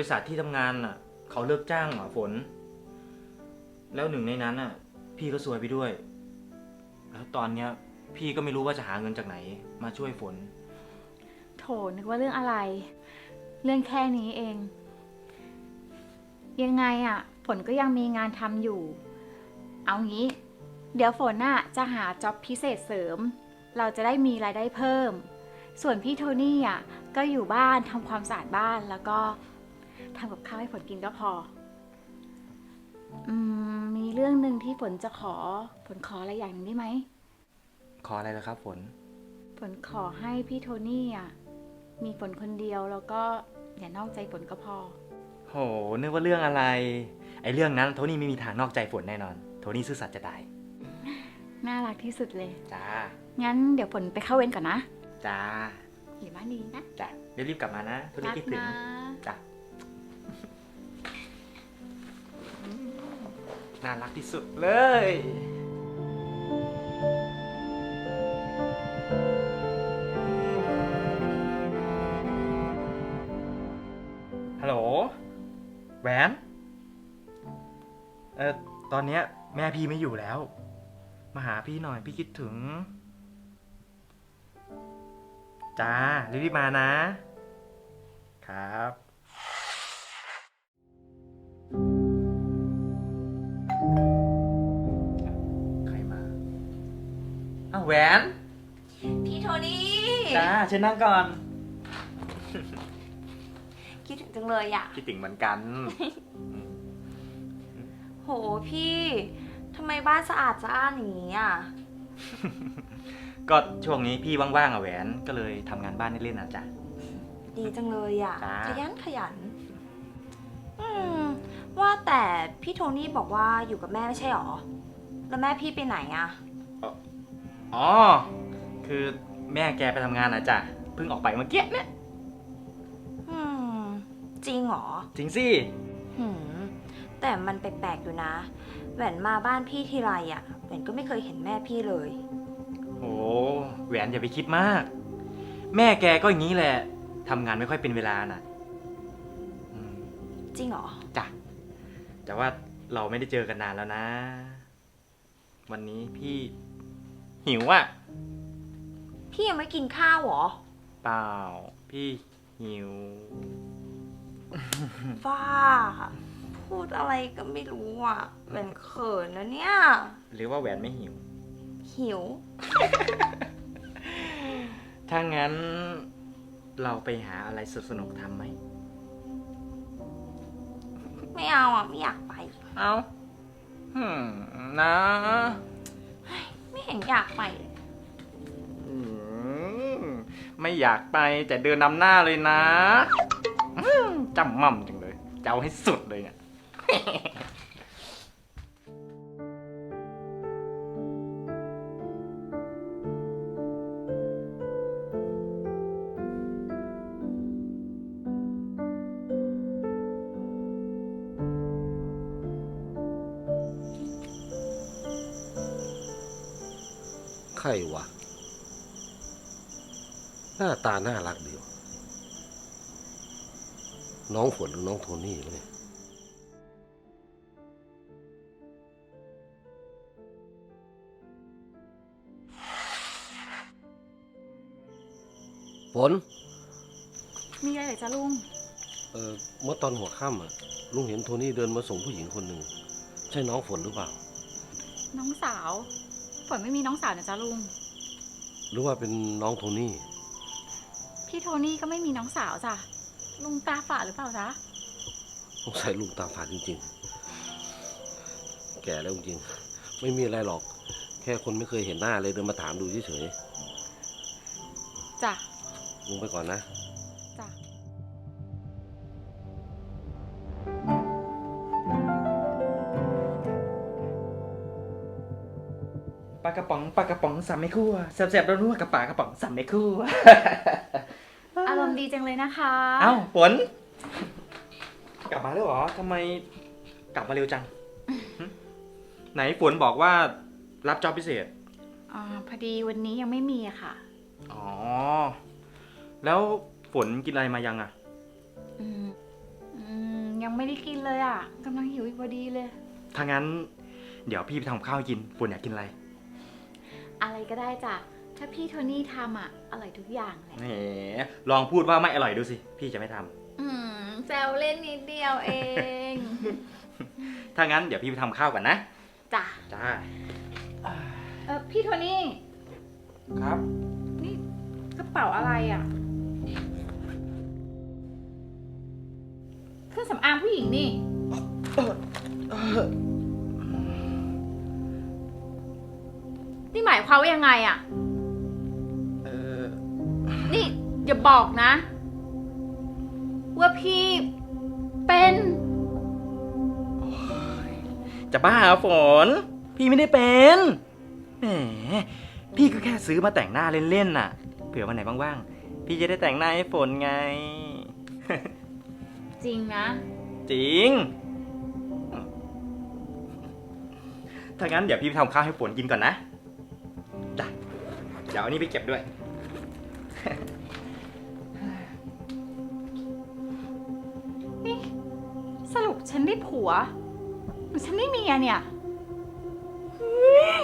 บริษัทที่ทำงานอะ เขาเลิกจ้างอะฝน แล้วหนึ่งในนั้นอะ พี่ก็ซวยไปด้วย แล้วตอนเนี้ย พี่ก็ไม่รู้ว่าจะหาเงินจากไหน มาช่วยฝน โถนึกว่าเรื่องอะไร เรื่องแค่นี้เอง ยังไงอะ่ะ ฝนก็ยังมีงานทำอยู่ เอางี้ เดี๋ยวฝนน่ะจะหาจ็อบพิเศษเสริม เราจะได้มีรายได้เพิ่ม ส่วนพี่โทนี่อะก็อยู่บ้านทำความสะอาดบ้านแล้วก็ ทำกับข้าวให้ฝนกินก็พอ อืม มีเรื่องหนึ่งที่ฝนจะขอ ฝนขออะไรอย่างหนึ่งได้ไหม ขออะไรล่ะครับฝน ฝนขอให้พี่โทนี่อะ มีฝนคนเดียวแล้วก็อย่านอกใจฝนก็พอ โห นึกว่าเรื่องอะไร ไอ้เรื่องนั้นโทนี่ไม่มีทางนอกใจฝนแน่นอน โทนี่ซื่อสัตย์จะได้น่ารักที่สุดเลย จ้า งั้นเดี๋ยวฝนไปเข้าเวรก่อนนะจ้า อยู่บ้านดีนะ จ้าเดี๋ยวรีบกลับมานะ โทนี่คิดถึง รัก น่ารักที่สุดเลย ฮัลโหล แหวน เออตอนเนี้ยแม่พี่ไม่อยู่แล้ว มาหาพี่หน่อยพี่คิดถึง จ้ารีบๆมานะ ครับ แหวน พี่โทนี่ จ้าเชิญนั่งก่อน คิดถึงจังเลยอะคิดถึงเหมือนกัน โหพี่ทำไมบ้านสะอาดสะอ้านอย่างนี้อะก็ช่วงนี้พี่ว่างๆอะแหวน ก็เลยทำงานบ้านเล่นๆอะจ้ะดีจังเลยอะจ้า ขยันขยัน อืม ว่าแต่พี่โทนี่บอกว่าอยู่กับแม่ไม่ใช่หรอ แล้วแม่พี่ไปไหนอะ อ๋อ คือแม่แกไปทำงานอะจ้ะเพิ่งออกไปเมื่อกี้เนี่ย อืม จริงเหรอจริงสิ หืม แต่มันแปลกๆอยู่นะ แหวนมาบ้านพี่ทีไรอะแหวนก็ไม่เคยเห็นแม่พี่เลย โอ้แหวนอย่าไปคิดมาก แม่แกก็อย่างนี้แหละทำงานไม่ค่อยเป็นเวลาน่ะอืมจริงเหรอ จ้ะแต่ว่าเราไม่ได้เจอกันนานแล้วนะ วันนี้พี่ หิวอะ พี่ยังไม่กินข้าวเหรอ เปล่า พี่หิว ฟ้า พูดอะไรก็ไม่รู้อะเป็นเขินนะเนี่ย หรือว่าแหวนไม่หิว หิว ถ้างั้นเราไปหาอะไรสนุกๆทำไหม ไม่เอาอะ ไม่อยากไป เอา หืมนะ ห็นอยากไป อืมไม่อยากไปแต่เดินนำหน้าเลยนะอืมจำม่ำจังเลยจะเอาให้สุด รวะ หน้าตาน่ารักดีวะน้องฝนหรือน้องโทนี่วะเนี่ยฝน มีอะไรเหรอจ๊ะลุง เออเมื่อตอนหัวค่ำอะลุงเห็นโทนี่เดินมาส่งผู้หญิงคนหนึ่ง ใช่น้องฝนหรือเปล่า น้องสาว ฝนไม่มีน้องสาวนะจ๊ะลุง หรือว่าเป็นน้องโทนี่ พี่โทนี่ก็ไม่มีน้องสาวจ้ะ ลุงตาฝาดหรือเปล่าจ๊ะสงสัยลุงตาฝาดจริงๆ แก่แล้วจริงๆ ไม่มีอะไรหรอก แค่คนไม่เคยเห็นหน้าเลยเดินมาถามดูเฉยจ้ะ ๆลุงไปก่อนนะจ้ะ ป๋องปลากระป๋องสามไม่คู่แซ่บๆแล้วนัวกับปลากระป๋องสามไม่คู่ อารมณ์ดีจังเลยนะคะ เอ้าฝนกลับมาแล้วเหรอทำไมกลับมาเร็วจังหึไหนฝนบอกว่ารับจอบพิเศษอ่าพอดีวันนี้ยังไม่มีอะค่ะ อ๋อ แล้วฝนกินอะไรมายังอะอืม ยังไม่ได้กินเลยอะกำลังหิวอีกพอดีเลย ถ้างั้น เดี๋ยวพี่ไปทำข้าวให้กิน ฝนอยากกินอะไร อะไรก็ได้จ้ะ ถ้าพี่โทนี่ทำอะ อร่อยทุกอย่างแหละ แหมลองพูดว่าไม่อร่อยดูสิ พี่จะไม่ทำอืมแซวเล่นนิดเดียวเอง ถ้างั้นเดี๋ยวพี่ไปทำข้าวก่อนนะ จ้ะ จ้า เออพี่โทนี่ ครับ นี่กระเป๋าอะไรอะ เครื่องสำอางผู้หญิงนี่ นี่หมายความว่ายังไงอะเออนี่อย่าบอกนะ ว่าพี่เป็น จะบ้าเหรอฝน พี่ไม่ได้เป็นแหมพี่ก็แค่ซื้อมาแต่งหน้าเล่นๆน่ะ เผื่อวันไหนว่างๆ พี่จะได้แต่งหน้าให้ฝนไง จริงนะ จริง ถ้างั้นเดี๋ยวพี่ไปทำข้าวให้ฝนกินก่อนนะ จ้ะเดี๋ยวอันนี้ไปเก็บด้วย นี่ สรุปฉันได้ผัวหรือฉันได้เมียเนี่ยเฮ้ย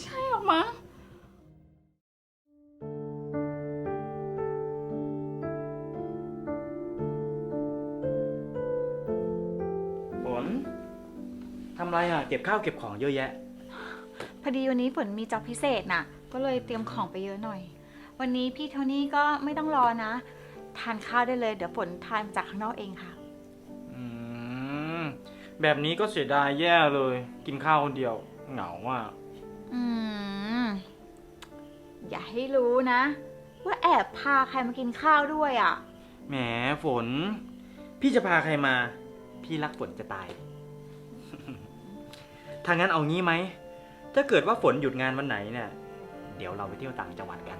ใช่หรอมั้ง ฝนทำไรอะ เก็บข้าวเก็บของเยอะแยะพ อดีวันนี้ฝนมีจ็อบพิเศษน่ะ ก็เลยเตรียมของไปเยอะหน่อย วันนี้พี่โทนี่ก็ไม่ต้องรอนะ ทานข้าวได้เลย เดี๋ยวฝนทานจากข้างนอกเองค่ะ อืม แบบนี้ก็เสียดายแย่เลย กินข้าวคนเดียว เหงาอะอืม อย่าให้รู้นะ ว่าแอบพาใครมากินข้าวด้วยอะ แหมฝน พี่จะพาใครมา พี่รักฝนจะตาย ถ้างั้นเอางี้ไหม ถ้าเกิดว่าฝนหยุดงานวันไหนเนี่ยเดี๋ยวเราไปเที่ยวต่างจังหวัดกัน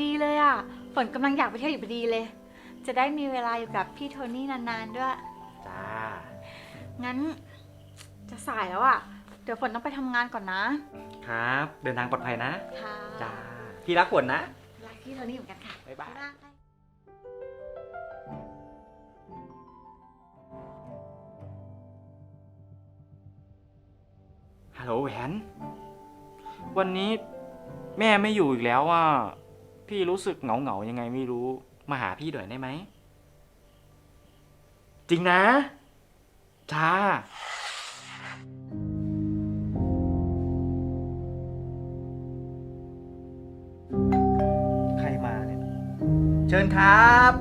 ดีเลยอะ ฝนกำลังอยากไปเที่ยวอยู่พอดีเลย จะได้มีเวลาอยู่กับพี่โทนี่นานๆด้วย จ้า งั้นจะสายแล้วอะ เดี๋ยวฝนต้องไปทำงานก่อนนะครับ เดินทางปลอดภัยนะ ค่ะจ้าพี่รักฝนนะ รักพี่โทนี่เหมือนกันค่ะบ๊ายบายบ๊าย ฮัลโหลแหวน วันนี้แม่ไม่อยู่อีกแล้วอะพี่รู้สึกเหงาเหงาๆยังไงไม่รู้ มาหาพี่หน่อยได้ไหม จริงนะจ้า ใครมาเนี่ย เชิญครับ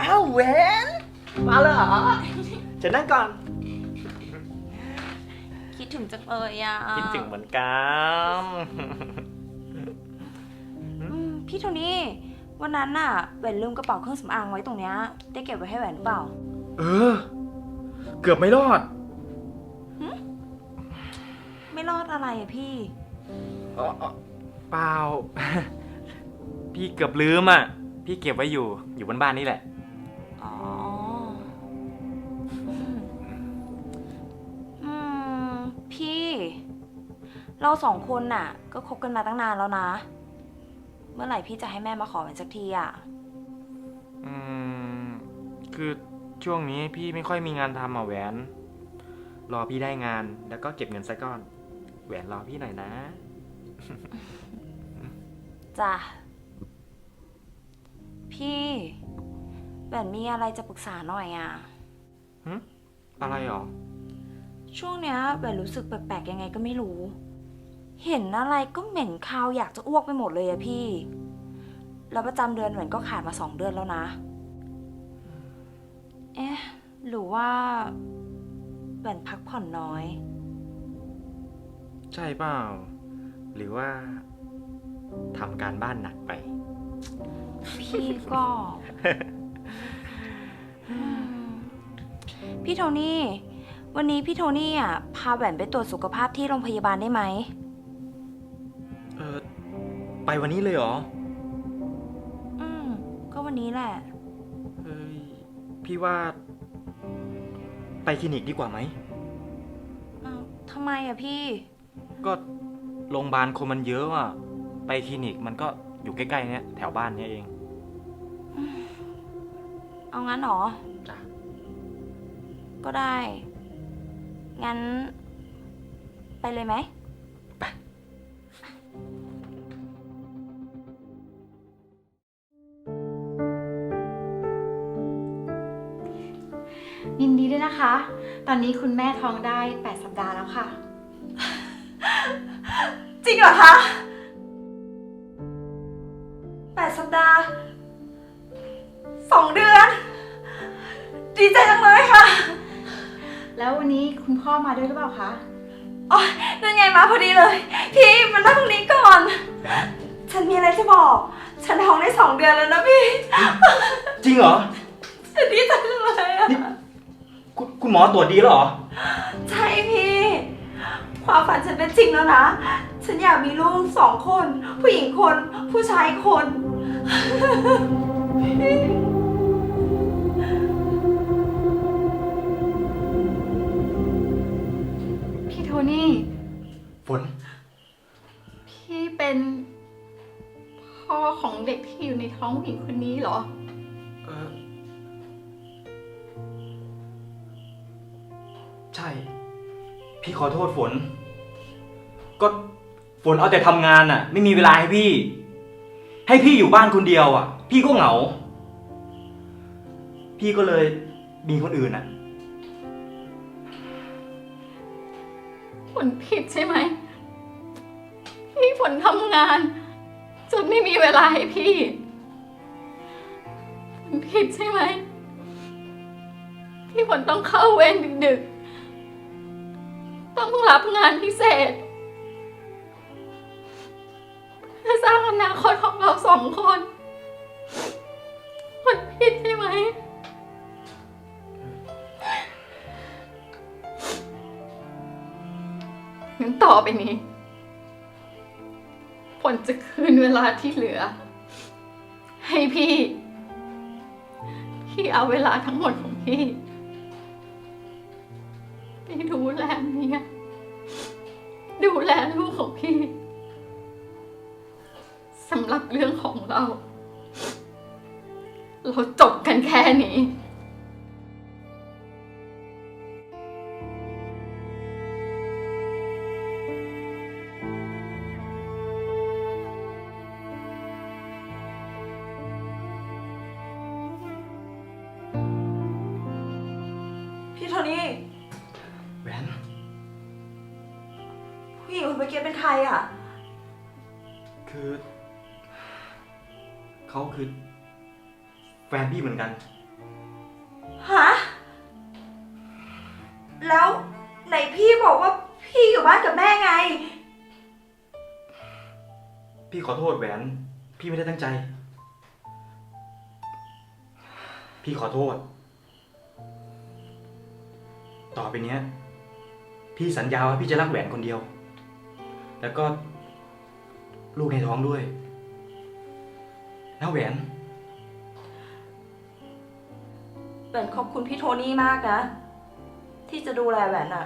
อ้าวแหวนมาเลยเหรอเชิญนั่งก่อน คิดถึงจังเลยอะคิดถึงเหมือนกันอืมพี่โทนี่ วันนั้นน่ะแหวนลืมกระเป๋าเครื่องสำอางไว้ตรงเนี้ยได้เก็บไว้ให้แหวนหรือเปล่า เออ เกือบไม่รอด ไม่รอดอะไรอะพี่ เอ่อเอ่อเปล่า พี่เกือบลืมอะ พี่เก็บไว้อยู่ อยู่บนบ้านนี่แหละ เราสองคนน่ะ ก็คบกันมาตั้งนานแล้วนะ เมื่อไหร่พี่จะให้แม่มาขอแหวนสักทีอะ อืม คือช่วงนี้พี่ไม่ค่อยมีงานทำอะแหวน รอพี่ได้งานแล้วก็เก็บเงินสักก้อน แหวนรอพี่หน่อยนะ จ้ะ พี่แหวนมีอะไรจะปรึกษาหน่อยอะหึอะไรหรอ ช่วงเนี้ยแหวนรู้สึกแปลกๆยังไงก็ไม่รู้ เห็นอะไรก็เหม็นคาวอยากจะอ้วกไปหมดเลยอะพี่ แล้วประจำเดือนแหวนก็ขาดมาสองเดือนแล้วนะ เอ๊ะ หรือว่าแหวนพักผ่อนน้อย ใช่เปล่า หรือว่าทำการบ้านหนักไป พี่ก็อืมพี่โทนี่ วันนี้พี่โทนี่อะพาแหวนไปตรวจสุขภาพที่โรงพยาบาลได้ไหมเออ ไปวันนี้เลยเหรอ อืม ก็วันนี้แหละ เฮ้ย พี่ว่า ไปคลินิกดีกว่าไหม อ้าวทำไมอะพี่ ก็โรงพยาบาลคนมันเยอะอะ ไปคลินิกมันก็อยู่ใกล้ๆเนี้ยแถวบ้านเนี้ยเองอืมเอางั้นเหรอ จ้ะก็ได้ งั้น ไปเลยไหม ตอนนี้คุณแม่ท้องได้ 8 สัปดาห์แล้วค่ะ จริงเหรอคะแปดสัปดาห์สองเดือน ดีใจจังเลยค่ะ แล้ววันนี้คุณพ่อมาด้วยหรือเปล่าคะ อ๋อนั่นไงมาพอดีเลย พี่มานั่งตรงนี้ก่อน ฉันมีอะไรจะบอก ฉันท้องได้สองเดือนแล้วนะพี่ จริงเหรอ ฉันดีใจจังเลยอะนี่ คุณคุณหมอตรวจดีแล้วเหรอ ใช่พี่ ความฝันฉันเป็นจริงแล้วนะ ฉันอยากมีลูกสองคน ผู้หญิงคน ผู้ชายคน พี่โทนี่ ฝน พี่เป็นพ่อของเด็กที่อยู่ในท้องผู้หญิงคนนี้เหรอเอ ใช่ พี่ขอโทษฝน ก็ฝนเอาแต่ทำงานอะ ไม่มีเวลาให้พี่ ให้พี่อยู่บ้านคนเดียวอะ พี่ก็เหงา พี่ก็เลยมีคนอื่นอะ ฝนผิดใช่ไหมพี่ฝนทำงาน จนไม่มีเวลาให้พี่ฝนผิดใช่ไหมที่ฝนต้องเข้าเวรดึกๆ ต้องรับงานพิเศษเพื่อสร้างอนาคตของเราสองคนฝนผิดใช่ไหมงั้นต่อไปนี้ฝนจะคืนเวลาที่เหลือ ให้พี่ พี่เอาเวลาทั้งหมดของพี่ไปดูแลเมีย ดูแลลูกของพี่สำหรับเรื่องของเรา เราจบกันแค่นี้ เมื่อกี้เป็นใครอะ คือ เขาคือ แฟนพี่เหมือนกัน ฮะ แล้วไหนพี่บอกว่าพี่อยู่บ้านกับแม่ไง พี่ขอโทษแหวน พี่ไม่ได้ตั้งใจ พี่ขอโทษ ต่อไปเนี้ย พี่สัญญาว่าพี่จะรักแหวนคนเดียว แล้วก็ ลูกในท้องด้วยนะแหวน แหวนขอบคุณพี่โทนี่มากนะ ที่จะดูแลแหวนอะ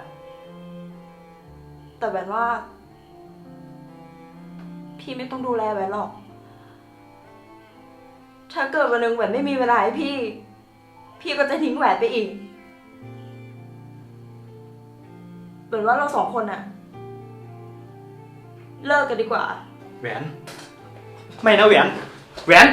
แต่แหวนว่า พี่ไม่ต้องดูแลแหวนหรอก ถ้าเกิดวันหนึ่งแหวนไม่มีเวลาให้พี่ พี่ก็จะทิ้งแหวนไปอีกเหมือนว่าเราสองคนอะ เลิกกันดีกว่า แหวน ไม่นะแหวน แหวน